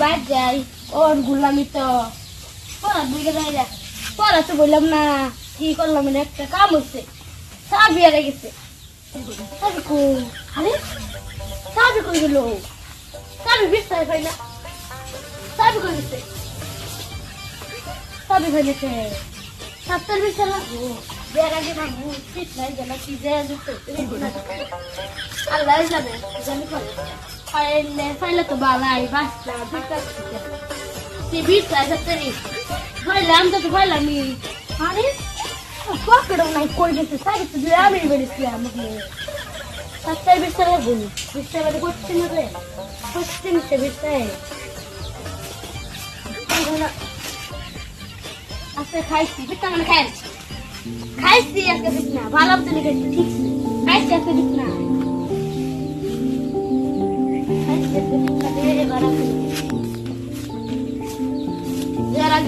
বাইর যাই, ওর গুলামি তো। পড়া না তো বললাম না, কি করলাম একটা কাম হচ্ছে চাবি হারে গেছে। চাবি কো আরে কই গেল? চাবি বিস্তার পাই না। চাবি কই গেছে? চাবি কই গেছে। সাতটার বিস্তার যেন কি যে আল্লাহ জানি করে ফাইলে ফাইলে তো বালাই বাসটা বিস্তার সে বিস্তার সাতটারি ফাইলাম তো ফাইলামি আরে, পকেটও নাই, কই গেছে? সারি তো দিয়ে আমি বেরিয়েছিলাম আমাকে সাতটায় বিস্তার লাগবো বিস্তার বাদে করছি না রে। করছি নিতে বিস্তার আজকে খাইছি বিস্তার মানে খাইছি। খাইছি আজকে বিস্তার ভালো তো খাইছি ঠিক খাইছি আজকে বিস্তার খাইছি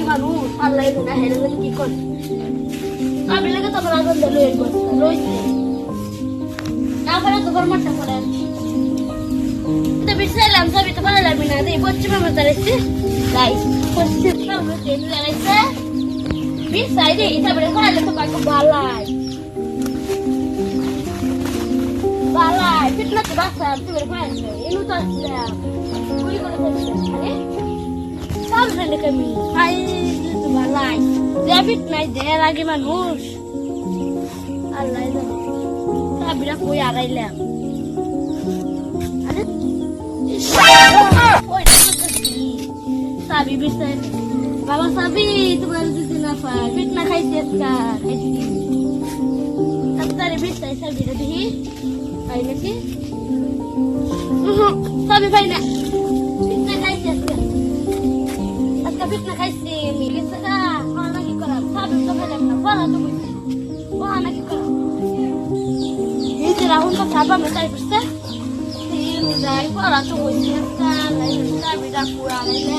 কি মানুষ আল্লাহ না হেরে কি করে? আমি লাগে তো বলা গন্ধ লই বসতা লইছে তারপরে তো গরম মাঠটা করে তো বিছাইলাম সবই তো ভালো লাগবে না। এই পশ্চিম আমরা তারাইছে গাইস পশ্চিম আমরা তেল লাগাইছে বিছাই দে, তারপরে করালে তো পাকো বালাই। বালাই ফিটনা তো বাসা তুমি পাইছো এনু তো আসলাম কুই করে ফেলছে আরে কমি হাই তো বালাই ডেবিট নাই দেয়ার আগে মানুষ। আল্লাহ সাবিরা কই আড়াইলাম আরে সাবি বিস্তার বাবা সাবি, তোমার যদি না পাই পিট না আজকা খাইছি তাড়াতাড়ি বিস্তার সাবিরা, দেখি। পাই সাবি না। পিট না খাইছি আজকা। পিট না খাইছি যে রাহুল তো খাবা মেটাই বুঝতে তিন যাই পড়া তো বুঝছি আজকা লাই সাবিরা পুরা লাইলে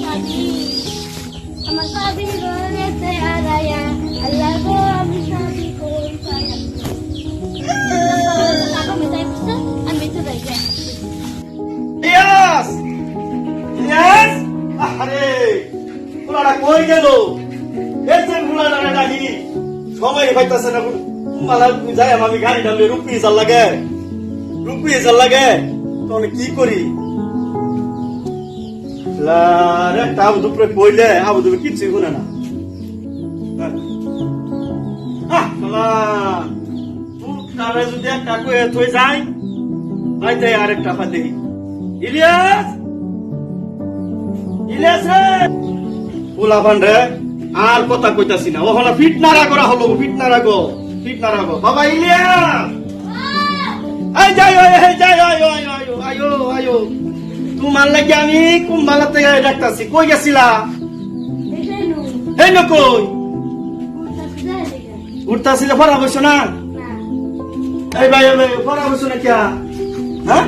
সাবি আমার সাবি রয়েছে আরায়া আল্লাহ গো আমি সাবি কোন পায়া খাবা মেটাই বুঝতে আমি তো যাই যাই ইলিয়াস ইলিয়াস আরে পোলাটা কই গেল এই যে পোলাটা ডাকি সময় পাইতাছে না মালা যাই আমি গাড়ি ডালে রুপি চাল লাগে। রুপি চাল লাগে। তখন কি করি? তাও দুপুরে কইলে, আবু দুপুরে কিচ্ছু শুনে না। ইলিয়াস! রে! আর কথা কইতাছি না। ওখানে ফিট না রাখো ফিট না রাখো না রাখো বাবা, ইলিয়াস! এই, যাই এই, যাই আয়ো আয়ো আয়ো আয়ো তোমার লাগি আমি কুম্বালা থেকে ডাকতাছি। কই গেছিলা? এই ন কই? উঠতাছি যে ফরা বসো না? এই ভাই ভাই, ফরা বসো না কিয়া? হ্যাঁ?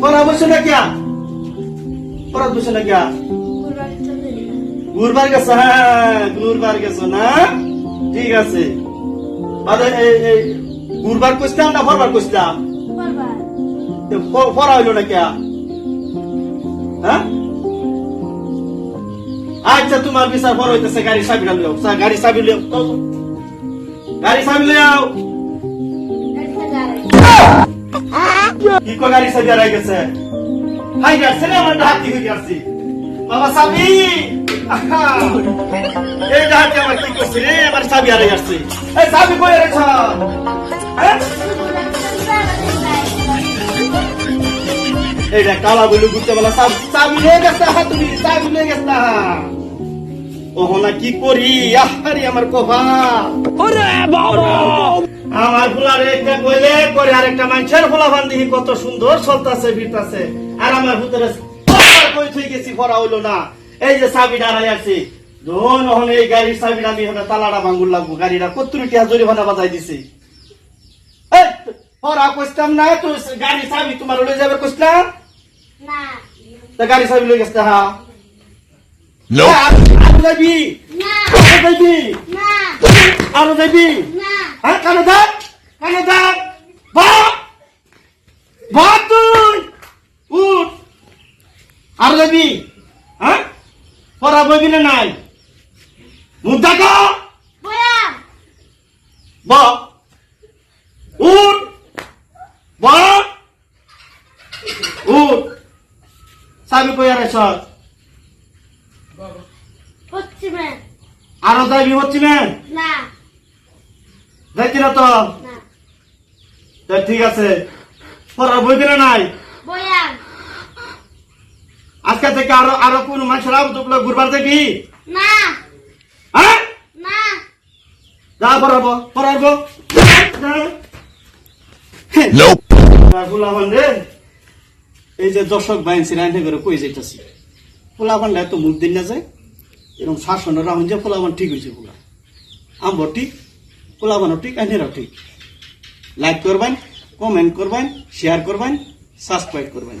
ফরা বসো না কিয়া? ফরা বসো না কিয়া? গুরবার গেছো হ্যাঁ গুরবার গেছো না? ঠিক আছে। বাদে এই এই গুরবার কইছিলাম না ফরবার কইছিলাম? ফরা হইল না কিয়া হ্যাঁ? আচ্ছা তোমার বিচার ফর হইতেছে গাড়ি চাবি লিও গাড়ি চাবি লিও। গাড়ি চাবি লিও কি কো গাড়ি চাবি হারাই গেছে? হাই গেছে রে আমার হাতি হয়ে গেছি। বাবা চাবি। এই ডাহাতি আমার কি করছে রে? আমার চাবি হারাই গেছে। এইটা কালা বলে ঘুরতে বলা চাবি নিয়ে গেছে হা তুমি চাবি নিয়ে গেছে। হা ওহনা কি করি আহারি আমার কফা আমার ফুলারে একটা কইলে করে আরেকটা মানুষের ফুলা কত সুন্দর চলতেছে আর আমার ভিতরে কই থই গেছি হইল না। এই যে চাবি দাঁড়াই আছে ধন হন এই গাড়ির চাবিটা আমি হলে তালাটা ভাঙ্গুর লাগবো গাড়িটা কত্তরি টিয়া জরিমানা বাজাই দিছে। পড়া কইতাম না তো গাড়ি চাবি তোমার লই যাবে কইতাম তা গাড়ি চাবি লই গেছে হা। No. আরও যাবি? না। আরও যাবি? না। আরও যাবি? না। হ্যাঁ কানে দাঁত কানে দাঁত ভাত তুই। আর যাবি? হ্যাঁ? পড়া বইবি না নাই। মুখ দেখো বয়া ব উঠ ব উঠ চাবি কই আর সর হচ্ছে ম্যাম। আরও যাবি হচ্ছি না না। যাইতি না তো। না। তা ঠিক আছে। পড়া বইবি না নাই? আজকে থেকে আরও আরও কোন মানুষের আবু টুকলো ঘুরবার দেখি? না। হ্যাঁ? না। যা পড়াবো পড়াবো। Nope. এই যে দর্শক বাইন সিরাইন করে কই যাইতাছি? ফুলাবান এত মুখ দিন না যায়। এরকম শাসন রাহুন যে ফুলাবান ঠিক হয়েছে ফুলা আমবো ঠিক ফুলাবানও ঠিক, আইনেরও ঠিক। লাইক করবেন কমেন্ট করবেন শেয়ার করবেন সাবস্ক্রাইব করবেন।